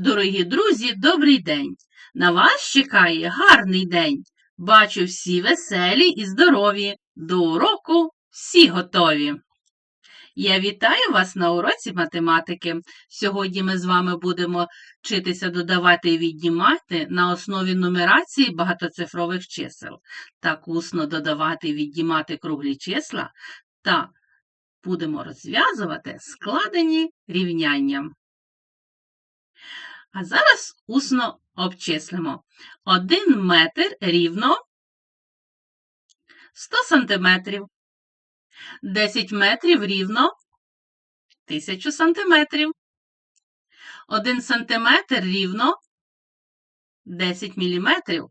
Дорогі друзі, добрий день! На вас чекає гарний день. Бачу всі веселі і здорові. До уроку всі готові. Я вітаю вас на уроці математики. Сьогодні ми з вами будемо вчитися додавати і віднімати на основі нумерації багатоцифрових чисел. Так усно додавати і віднімати круглі числа та будемо розв'язувати складені рівняння. А зараз усно обчислимо. 1 метр рівно 100 сантиметрів. 10 метрів рівно 1000 сантиметрів. 1 сантиметр рівно 10 міліметрів.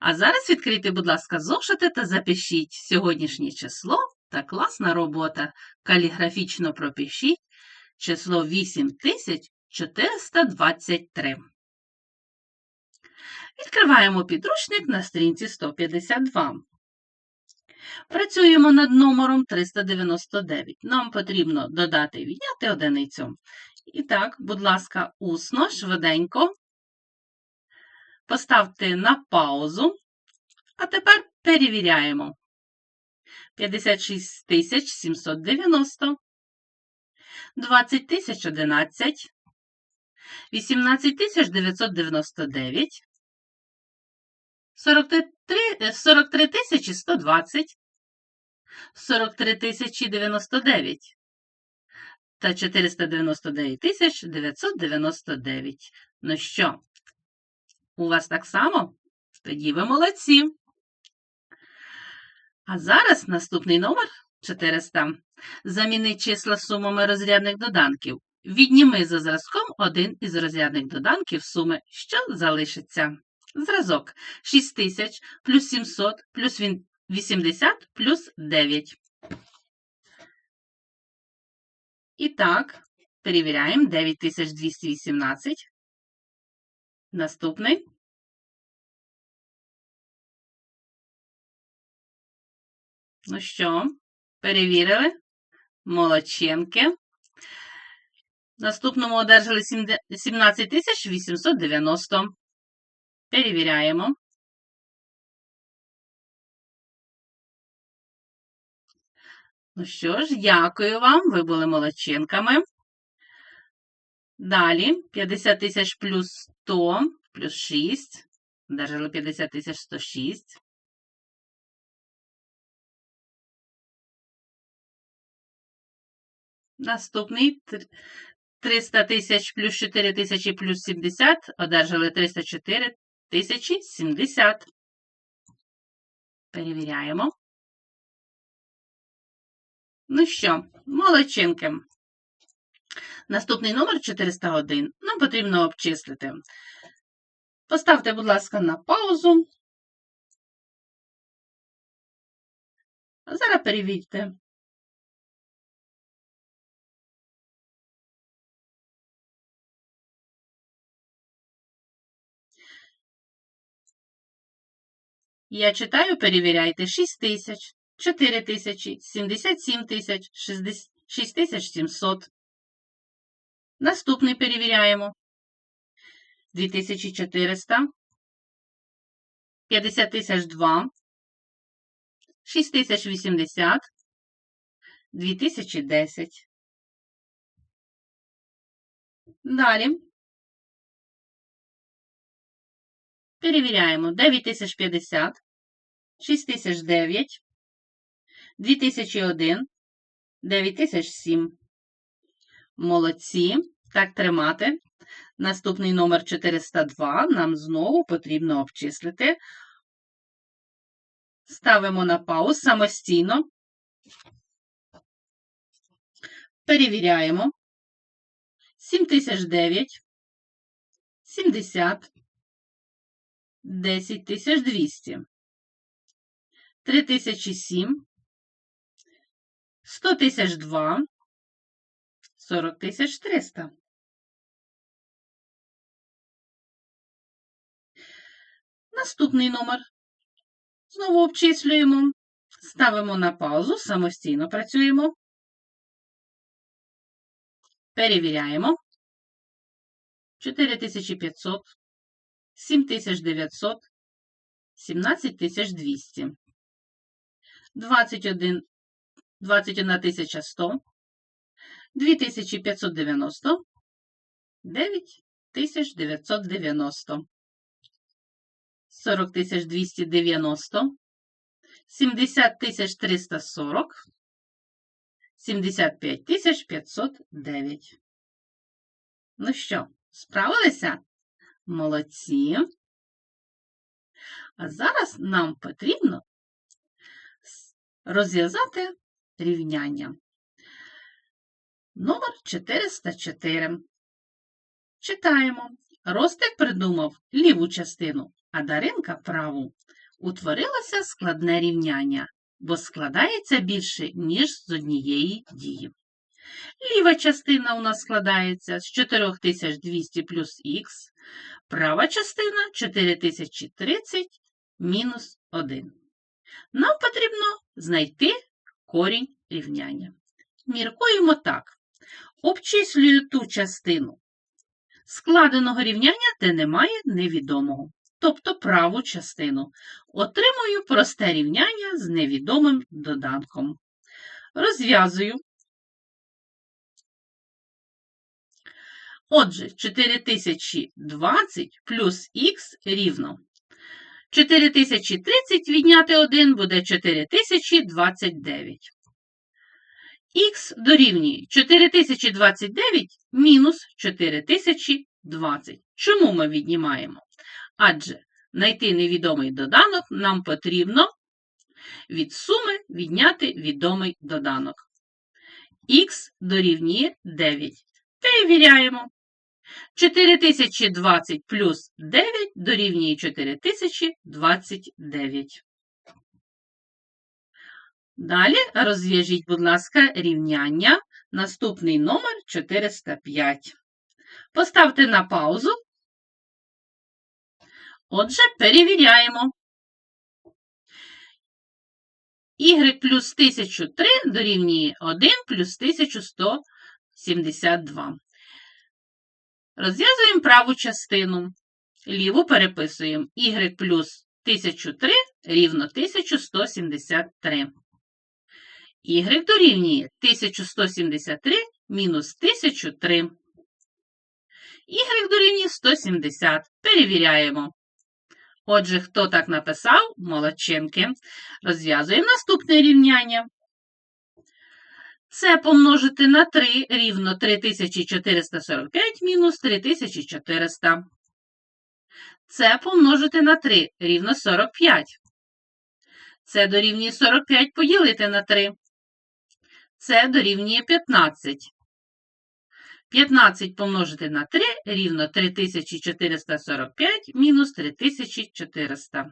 А зараз відкрийте, будь ласка, зошити та запишіть сьогоднішнє число та класна робота. Каліграфічно пропишіть число 423. Відкриваємо підручник на стрінці 152. Працюємо над номером 399. Нам потрібно додати і відняти одиницю. І так, будь ласка, усно, швиденько. Поставте на паузу. А тепер перевіряємо. 56 790, 20 011, 18999, 43 43 120, 43 099 та 499 999. Ну що, у вас так само? Тоді ви молодці. А зараз наступний номер 400. Замінить числа сумами розрядних доданків. Відніми за зразком один із розрядних доданків суми, що залишиться. Зразок 6000 плюс 700 плюс 80 плюс 9. І так, перевіряємо 9218. Наступний. Ну що, перевірили? Молодченки. Наступному одержали 17 890. Перевіряємо. Ну що ж, дякую вам, ви були молодчинками. Далі 50 тисяч плюс 100, плюс 6. Одержали 50 тисяч 106. Наступний 300 тисяч плюс 4 тисячі плюс 70. Одержали 304 тисячі 70. Перевіряємо. Ну що, молодчинки. Наступний номер 401. Нам потрібно обчислити. Поставте, будь ласка, на паузу. Зараз перевірте. Я читаю, перевіряйте 6 тисяч, 4 тисячі, 77 тисяч, 6 тисяч 700. Наступний перевіряємо. 2400, 50 тисяч 2, 6 тисяч 80, 2010. Далі. Перевіряємо 9050, 6009, 2001, 9007. Молодці. Так тримати. Наступний номер 402 нам знову потрібно обчислити. Ставимо на пауз самостійно. Перевіряємо. 7009, 70, 10200, 3007, 100 тисяч 2, 40 тисяч 300. Наступний номер. Знову обчислюємо. Ставимо на паузу, самостійно працюємо. Перевіряємо. 4500, 7900, 17200, 21, 21100, 2590, 9990, 40290, 70340, 75509. Ну що, справилися? Молодці. А зараз нам потрібно розв'язати рівняння. Номер 404. Читаємо. Ростик придумав ліву частину, а Даринка праву. Утворилося складне рівняння, бо складається більше, ніж з однієї дії. Ліва частина у нас складається з 4200 плюс х, права частина 4030 мінус 1. Нам потрібно знайти корінь рівняння. Міркуємо так. Обчислюю ту частину складеного рівняння, де немає невідомого, тобто праву частину. Отримую просте рівняння з невідомим доданком. Розв'язую. Отже, 4020 плюс х рівно. 4030 відняти 1 буде 4029. Х дорівнює 4029 мінус 4020. Чому ми віднімаємо? Адже знайти невідомий доданок нам потрібно від суми відняти відомий доданок. Х дорівнює 9. Перевіряємо. 4020 плюс 9 дорівнює 4029. Далі розв'яжіть, будь ласка, рівняння. Наступний номер 405. Поставте на паузу. Отже, перевіряємо. Y плюс 1003 дорівнює 1 плюс 1172. Розв'язуємо праву частину. Ліву переписуємо y плюс 1003 рівно 1173. Y дорівнює 1173 мінус 1003. Y дорівнює 170. Перевіряємо. Отже, хто так написав? Молодчинки. Розв'язуємо наступне рівняння. Це помножити на 3 рівно 3445 мінус 3400. Це помножити на 3 рівно 45. Це дорівнює 45 поділити на 3. Це дорівнює 15. 15 помножити на 3 рівно 3445 мінус 3400.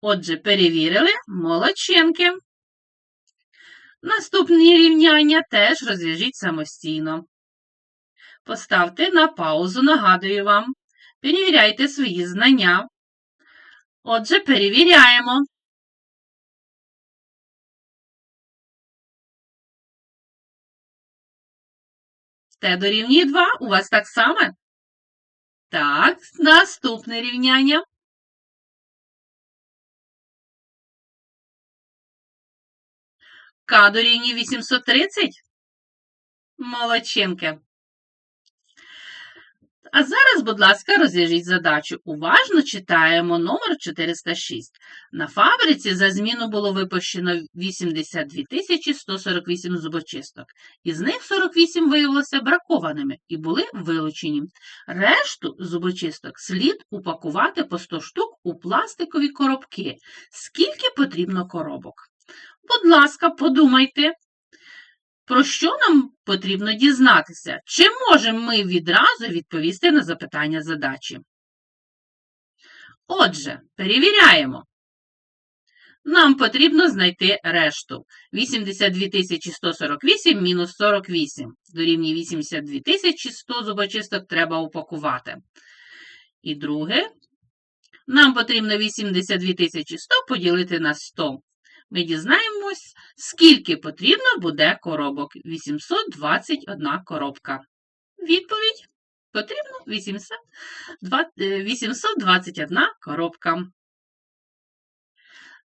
Отже, перевірили молодчинки. Наступні рівняння теж розв'яжіть самостійно. Поставте на паузу, нагадую вам. Перевіряйте свої знання. Отже, перевіряємо. Т дорівнює 2. У вас так само? Так, наступне рівняння. К дорівнює 830. Молодчинки. А зараз, будь ласка, розв'яжіть задачу. Уважно читаємо номер 406. На фабриці за зміну було випущено 82 148 зубочисток. Із них 48 виявилося бракованими і були вилучені. Решту зубочисток слід упакувати по 100 штук у пластикові коробки. Скільки потрібно коробок? Будь ласка, подумайте, про що нам потрібно дізнатися? Чи можемо ми відразу відповісти на запитання задачі? Отже, перевіряємо. Нам потрібно знайти решту. 82 148 мінус 48. Дорівнює 82 100 зубочисток треба упакувати. І друге, нам потрібно 82 100 поділити на 100 ми дізнаємось, скільки потрібно буде коробок. 821 коробка. Відповідь Потрібно 800 е, 821 коробка.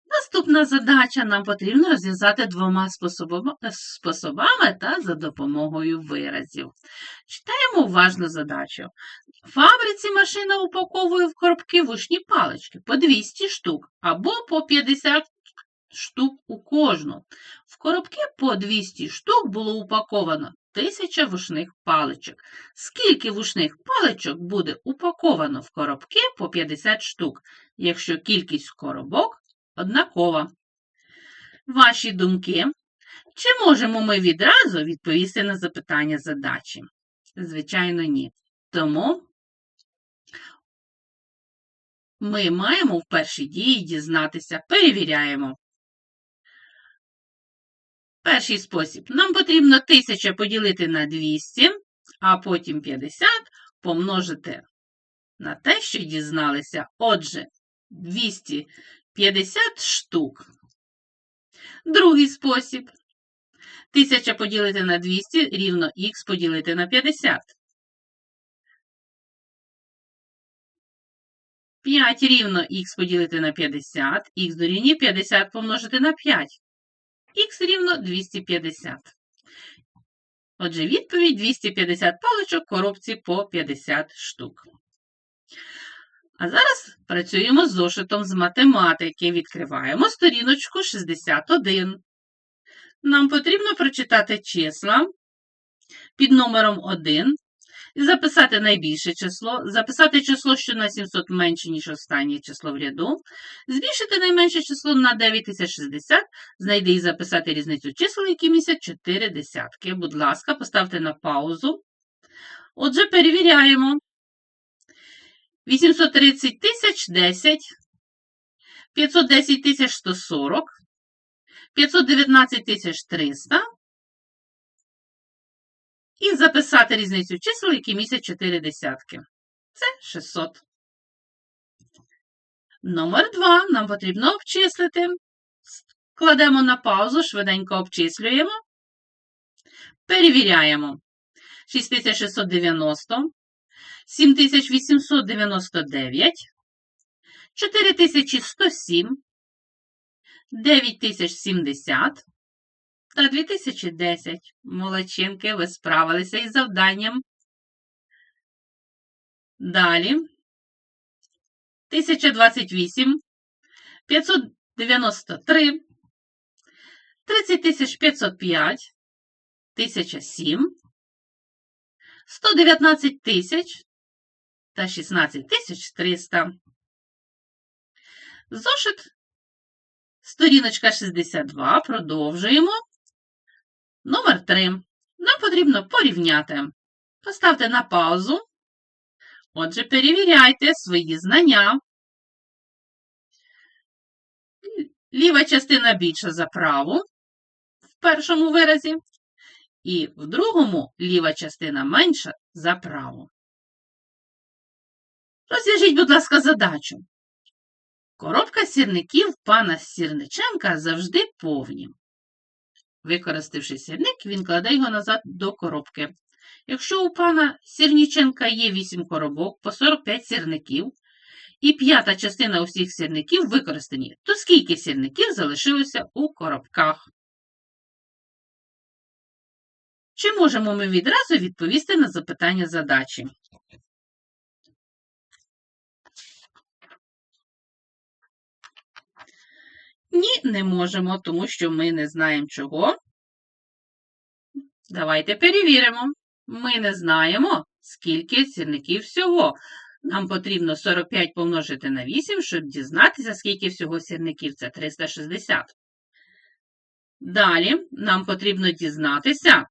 Наступна задача нам потрібно розв'язати двома способами, та за допомогою виразів. Читаємо уважно задачу. В фабриці машина упаковує в коробки вушні палички по 200 штук або по 50 штук у кожну. В коробки по 200 штук було упаковано 1000 вушних паличок. Скільки вушних паличок буде упаковано в коробки по 50 штук, якщо кількість коробок однакова? Ваші думки? Чи можемо ми відразу відповісти на запитання задачі? Звичайно, ні. Тому ми маємо в першій дії дізнатися, перевіряємо. Перший спосіб. Нам потрібно 1000 поділити на 200, а потім 50 помножити на те, що дізналися. Отже, 250 штук. Другий спосіб. 1000 поділити на 200 рівно х поділити на 50. 5 рівно х поділити на 50, х дорівнює 50 помножити на 5. Х рівно 250. Отже, відповідь 250 паличок коробці по 50 штук. А зараз працюємо з зошитом з математики. Відкриваємо сторіночку 61. Нам потрібно прочитати числа під номером 1 і записати найбільше число, записати число, що на 700 менше, ніж останнє число в ряду, збільшити найменше число на 9060, знайди і записати різницю чисел, які містять 4 десятки. Будь ласка, поставте на паузу. Отже, перевіряємо. 830 тисяч 10, 510 тисяч 140, 519 тисяч 300, і записати різницю чисел, які містять 4 десятки. Це 600. Номер 2 нам потрібно обчислити. Кладемо на паузу, швиденько обчислюємо. Перевіряємо. 6690, 7899, 4107, 9070, та 2010. Молодчинки, ви справилися із завданням. Далі. 1028, 593, 30505, 1007, 119 тисяч та 16 тисяч 300. Зошит, сторіночка 62, продовжуємо. Номер 3. Нам потрібно порівняти. Поставте на паузу. Отже, перевіряйте свої знання. Ліва частина більша за праву в першому виразі, і в другому ліва частина менша за праву. Розв'яжіть, будь ласка, задачу. Коробка сірників пана Сірниченка завжди повні. Використавши сірник, він кладе його назад до коробки. Якщо у пана Сірніченка є 8 коробок по 45 сірників, і п'ята частина усіх сірників використані, то скільки сірників залишилося у коробках? Чи можемо ми відразу відповісти на запитання задачі? Ні, не можемо, тому що ми не знаємо чого. Давайте перевіримо. Ми не знаємо, скільки сірників всього. Нам потрібно 45 помножити на 8, щоб дізнатися, скільки всього сірників. Це 360. Далі нам потрібно дізнатися,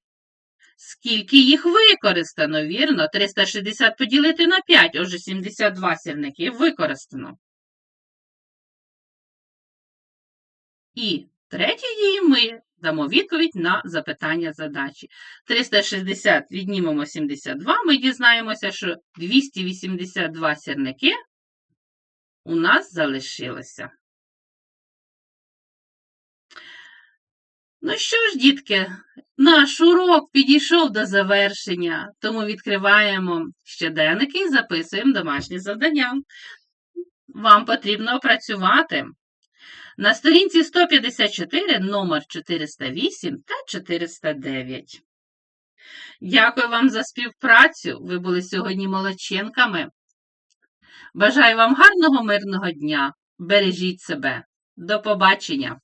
скільки їх використано. Вірно, 360 поділити на 5, отже 72 сірники використано. І третій дії ми дамо відповідь на запитання задачі. 360 віднімемо 72, ми дізнаємося, що 282 сірники у нас залишилося. Ну що ж, дітки, наш урок підійшов до завершення, тому відкриваємо щоденники і записуємо домашні завдання. Вам потрібно опрацювати на сторінці 154 номер 408 та 409. Дякую вам за співпрацю. Ви були сьогодні молодченками. Бажаю вам гарного мирного дня. Бережіть себе. До побачення!